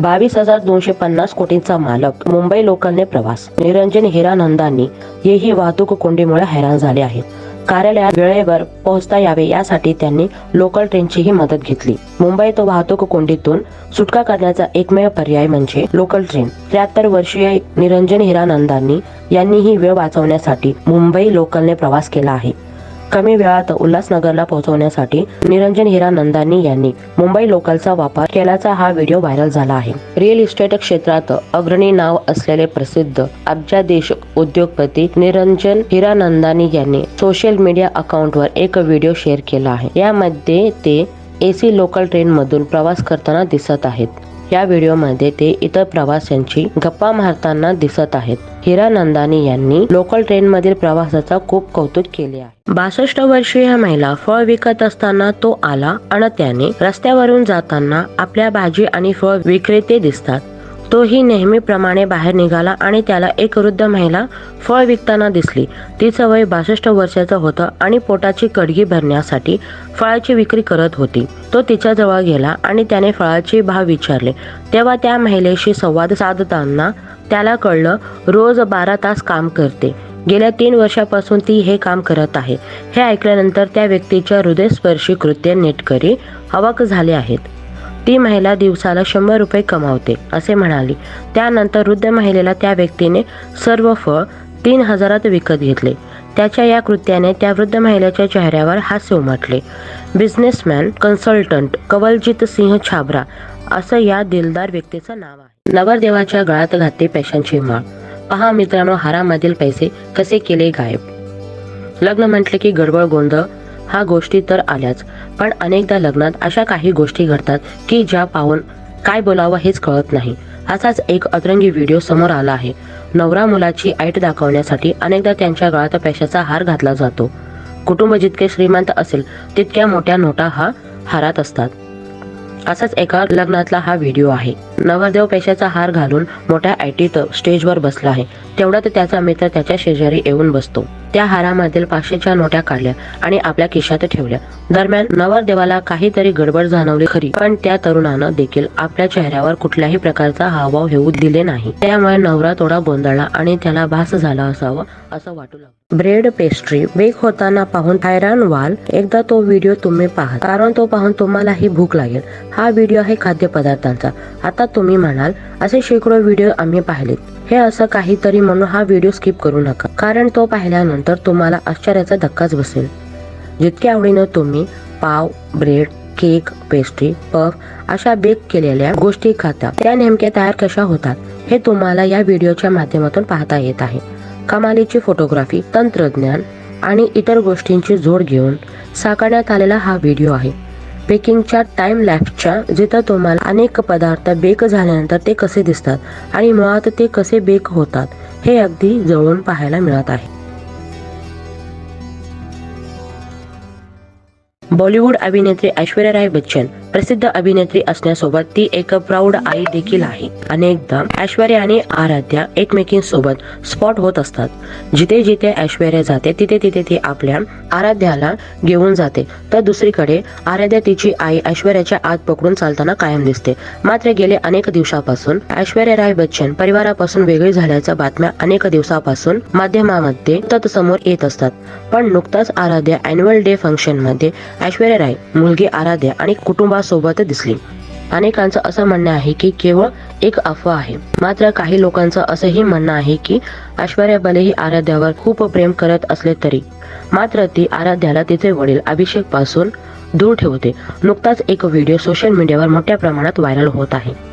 बावीस हजार दोनशे पन्नास कोटींचा मालक मुंबई लोकलने प्रवास. निरंजन हिरानंदांनी हेही वाहतूक कोंडीमुळे हैराण झाले आहेत. कार्यालयात वेळेवर पोहोचता यावे यासाठी त्यांनी लोकल ट्रेनचीही मदत घेतली. मुंबई तो वाहतूक कोंडीतून सुटका करण्याचा एकमेव पर्याय म्हणजे लोकल ट्रेन. त्र्याहत्तर वर्षीय निरंजन हिरानंदांनी यांनी ही वेळ वाचवण्यासाठी मुंबई लोकलने प्रवास केला आहे. कमी वेळात उल्हासनगरला पोहोचवण्यासाठी निरंजन हिरानंदानी यांनी मुंबई लोकलचा वापर केल्याचा हा व्हिडिओ व्हायरल झाला आहे. रिअल इस्टेट क्षेत्रात अग्रणी नाव असलेले प्रसिद्ध अब्जादेश उद्योगपती निरंजन हिरानंदानी यांनी सोशल मीडिया अकाउंटवर एक व्हिडिओ शेअर केला आहे. यामध्ये ते एसी लोकल ट्रेन मधून प्रवास करताना दिसत आहेत. या व्हिडिओमध्ये ते इतर प्रवाशांची गप्पा मारताना दिसत आहेत. हिरानंदानी यांनी लोकल ट्रेन मधील प्रवासाचा खूप कौतुक केले आहे. बासष्ट वर्षीय महिला फळ विकत असताना तो आला आणि त्याने रस्त्यावरून जाताना आपल्या भाजी आणि फळ विक्रेते दिसतात. तोही नेहमीप्रमाणे बाहेर निघाला आणि त्याला एक वृद्ध महिला फळ विकताना दिसली. तिचं वय बासष्ट वर्षाचं होतं आणि पोटाची कडगी भरण्यासाठी फळाची विक्री करत होती. तो तिच्याजवळ गेला आणि त्याने फळाचे भाव विचारले. तेव्हा त्या महिलेशी संवाद साधताना त्याला कळलं रोज बारा तास काम करते. गेल्या तीन वर्षापासून ती हे काम करत आहे. हे ऐकल्यानंतर त्या व्यक्तीच्या हृदयस्पर्शी कृत्य नेटकरी अवाक झाले आहेत. ती महिला दिवसाला शंभर रुपये कमावते असे म्हणाली. त्यानंतर वृद्ध महिलेला त्या व्यक्तीने सर्व फळ तीन हजारात विकत घेतले. त्याच्या या कृत्याने त्या वृद्ध महिलेच्या चेहऱ्यावर हास्य उमटले. बिझनेसमॅन कन्सल्टंट कवलजीत सिंह छाबरा असं या दिलदार व्यक्तीचं नाव आहे. नवरदेवाच्या गळ्यात घातली पैशांची माळ. पहा मित्रांनो हारामधील पैसे कसे केले गायब? लग्न म्हटले की गडबड गोंधळ हा गोष्टी तर आल्याच. पण अनेकदा लग्नात अशा काही गोष्टी घडतात की ज्या पाहून काय बोलावं हेच कळत नाही. असाच एक अतरंगी व्हिडिओ समोर आला आहे. नवरा मुलाची ऐट दाखवण्यासाठी अनेकदा त्यांच्या गळ्यात पैशाचा हार घातला जातो. कुटुंब जितके श्रीमंत असेल तितक्या मोठ्या नोटा हा हारात असतात. असाच एका लग्नातला हा व्हिडिओ आहे. नवरदेव पैशाचा हार घालून मोठ्या आयटीत स्टेजवर बसला आहे. तेवढ्यात त्याचा मित्र त्याच्या शेजारी येऊन बसतो. त्या हारामधील पाचशेच्या नोट्या काढल्या आणि आपल्या खिशात ठेवल्या. दरम्यान नवरदेवाला काहीतरी गडबड जाणवली खरी पण त्या तरुणानं देखील आपल्या चेहऱ्यावर कुठल्याही प्रकारचा हावभाव येऊ दिले नाही. त्यामुळे नवरा थोडा गोंधळला आणि त्याला भास झाला असावं असं वाटू लागलं. ब्रेड पेस्ट्री बेक होताना पाहून हैराण व्हाल एकदा तो व्हिडिओ तुम्ही पाहा कारण तो पाहून तुम्हालाही भूक लागेल. हा व्हिडिओ आहे खाद्यपदार्थांचा. आता तुम्ही म्हणाल असे शेकडो व्हिडिओ आम्ही पाहिलेत. हे असं काहीतरी म्हणून हा व्हिडिओ स्किप करू नका कारण तो पाहिल्यानंतर तुम्हाला आश्चर्याचा धक्काच बसेल. जितक्या आवडीनं तुम्ही pav bread cake pastry puff अशा बेक केलेल्या गोष्टी खाता त्या नेमक्या तयार कशा होतात हे तुम्हाला या व्हिडिओच्या माध्यमातून पाहता येत आहे. कमालीची फोटोग्राफी तंत्रज्ञान आणि इतर गोष्टींची जोड घेऊन साकारण्यात आलेला हा व्हिडिओ आहे. बेकिंगच्या टाइम लॅपच्या जिथं तुम्हाला अनेक पदार्थ बेक झाल्यानंतर ते कसे दिसतात आणि मुळात ते कसे बेक होतात हे अगदी जवळून पाहायला मिळत आहे. बॉलिवूड अभिनेत्री ऐश्वर्या राय बच्चन प्रसिद्ध अभिनेत्री असण्यासोबत ती एक प्राऊड आई देखील आहे. अनेकदा ऐश्वर्या आणि आराध्या एकमेकींसोबत स्पॉट होत असतात. जिथे जिथे ऐश्वर्या जाते तिथे तिथे ती आपल्या आराध्याला घेऊन जाते. तर दुसरीकडे आराध्या तिची आई ऐश्वर्याच्या आत पकडून चालताना कायम दिसते. मात्र गेले अनेक दिवसापासून ऐश्वर्या राय बच्चन परिवारापासून वेगळी झाल्याच्या बातम्या अनेक दिवसापासून माध्यमामध्ये सतत समोर येत असतात. पण नुकताच आराध्या अॅन्युअल डे फंक्शनमध्ये ऐश्वर्या राय मुलगी आराध्या आणि अफवासोबत दिसली. अनेकांचं असं म्हणणं आहे की केवळ एक अफवा आहे. मात्र काही लोकांचं असंही म्हणणं आहे की ऐश्वर्या भलेही आराध्यावर खूप प्रेम करत असले तरी मात्र ती आराध्याला तिचे वडील अभिषेकपासून दूर ठेवते. नुकताच एक व्हिडिओ सोशल मीडियावर मोठ्या प्रमाणात व्हायरल होत आहे.